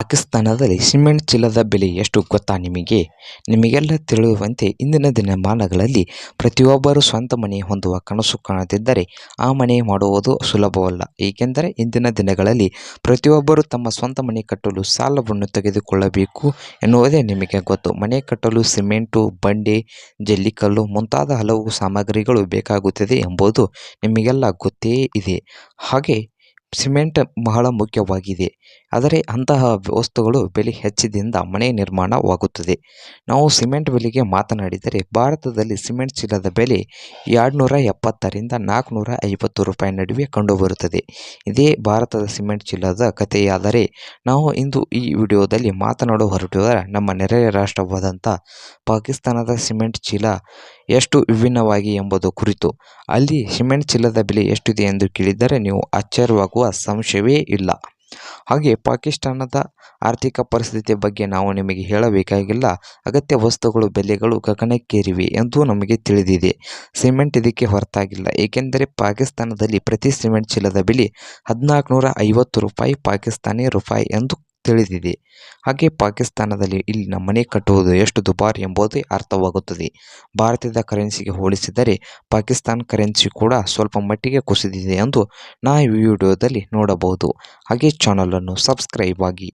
ಪಾಕಿಸ್ತಾನದಲ್ಲಿ ಸಿಮೆಂಟ್ ಚೀಲದ ಬೆಲೆ ಎಷ್ಟು ಗೊತ್ತಾ ನಿಮಗೆ? ನಿಮಗೆಲ್ಲ ತಿಳಿಯುವಂತೆ ಇಂದಿನ ದಿನಮಾನಗಳಲ್ಲಿ ಪ್ರತಿಯೊಬ್ಬರೂ ಸ್ವಂತ ಮನೆ ಹೊಂದುವ ಕನಸು ಕಾಣುತ್ತಿದ್ದರೆ ಆ ಮನೆ ಮಾಡುವುದು ಸುಲಭವಲ್ಲ. ಏಕೆಂದರೆ ಇಂದಿನ ದಿನಗಳಲ್ಲಿ ಪ್ರತಿಯೊಬ್ಬರು ತಮ್ಮ ಸ್ವಂತ ಮನೆ ಕಟ್ಟಲು ಸಾಲವನ್ನು ತೆಗೆದುಕೊಳ್ಳಬೇಕು ಎನ್ನುವುದೇ ನಿಮಗೆ ಗೊತ್ತು. ಮನೆ ಕಟ್ಟಲು ಸಿಮೆಂಟು, ಬಂಡೆ, ಜಲ್ಲಿಕಲ್ಲು ಮುಂತಾದ ಹಲವು ಸಾಮಗ್ರಿಗಳು ಬೇಕಾಗುತ್ತದೆ ಎಂಬುದು ನಿಮಗೆಲ್ಲ ಗೊತ್ತೇ ಇದೆ. ಹಾಗೆ ಸಿಮೆಂಟ್ ಬಹಳ ಮುಖ್ಯವಾಗಿದೆ. ಆದರೆ ಅಂತಹ ವಸ್ತುಗಳು ಬೆಲೆ ಹೆಚ್ಚಿದಿಂದ ಮನೆ ನಿರ್ಮಾಣವಾಗುತ್ತದೆ. ನಾವು ಸಿಮೆಂಟ್ ಬೆಲೆಗೆ ಮಾತನಾಡಿದರೆ ಭಾರತದಲ್ಲಿ ಸಿಮೆಂಟ್ ಚೀಲದ ಬೆಲೆ ಎರಡುನೂರ ಎಪ್ಪತ್ತರಿಂದ ನಾಲ್ಕುನೂರ ಐವತ್ತು ರೂಪಾಯಿ ನಡುವೆ ಕಂಡುಬರುತ್ತದೆ. ಇದೇ ಭಾರತದ ಸಿಮೆಂಟ್ ಚೀಲದ ಕಥೆಯಾದರೆ ನಾವು ಇಂದು ಈ ವಿಡಿಯೋದಲ್ಲಿ ಮಾತನಾಡುವ ಹೊರಟಿರುವ ನಮ್ಮ ನೆರೆಯ ರಾಷ್ಟ್ರವಾದಂಥ ಪಾಕಿಸ್ತಾನದ ಸಿಮೆಂಟ್ ಚೀಲ ಎಷ್ಟು ವಿಭಿನ್ನವಾಗಿ ಎಂಬುದು ಕುರಿತು. ಅಲ್ಲಿ ಸಿಮೆಂಟ್ ಚೀಲದ ಬೆಲೆ ಎಷ್ಟಿದೆ ಎಂದು ಕೇಳಿದರೆ ನೀವು ಆಶ್ಚರ್ಯವಾಗುವ ಸಂಶಯವೇ ಇಲ್ಲ. ಹಾಗೆ ಪಾಕಿಸ್ತಾನದ ಆರ್ಥಿಕ ಪರಿಸ್ಥಿತಿ ಬಗ್ಗೆ ನಾವು ನಿಮಗೆ ಹೇಳಬೇಕಾಗಿಲ್ಲ. ಅಗತ್ಯ ವಸ್ತುಗಳು, ಬೆಲೆಗಳು ಗಗನಕ್ಕೇರಿವೆ ಎಂದು ನಮಗೆ ತಿಳಿದಿದೆ. ಸಿಮೆಂಟ್ ಇದಕ್ಕೆ ಹೊರತಾಗಿಲ್ಲ. ಏಕೆಂದರೆ ಪಾಕಿಸ್ತಾನದಲ್ಲಿ ಪ್ರತಿ ಸಿಮೆಂಟ್ ಚೀಲದ ಬೆಲೆ ಹದಿನಾಲ್ಕು ನೂರ ಐವತ್ತು ರೂಪಾಯಿ ಪಾಕಿಸ್ತಾನಿ ರೂಪಾಯಿ ಎಂದು ತಿಳಿದಿದೆ. ಹಾಗೆ ಪಾಕಿಸ್ತಾನದಲ್ಲಿ ಇಲ್ಲಿನ ಮನೆ ಕಟ್ಟುವುದು ಎಷ್ಟು ದುಬಾರಿ ಎಂಬುದೇ ಅರ್ಥವಾಗುತ್ತದೆ. ಭಾರತದ ಕರೆನ್ಸಿಗೆ ಹೋಲಿಸಿದರೆ ಪಾಕಿಸ್ತಾನ ಕರೆನ್ಸಿ ಕೂಡ ಸ್ವಲ್ಪ ಮಟ್ಟಿಗೆ ಕುಸಿದಿದೆ ಎಂದು ನಾ ವಿಡಿಯೋದಲ್ಲಿ ನೋಡಬಹುದು. ಹಾಗೆ ಚಾನಲನ್ನು ಸಬ್ಸ್ಕ್ರೈಬ್ ಆಗಿ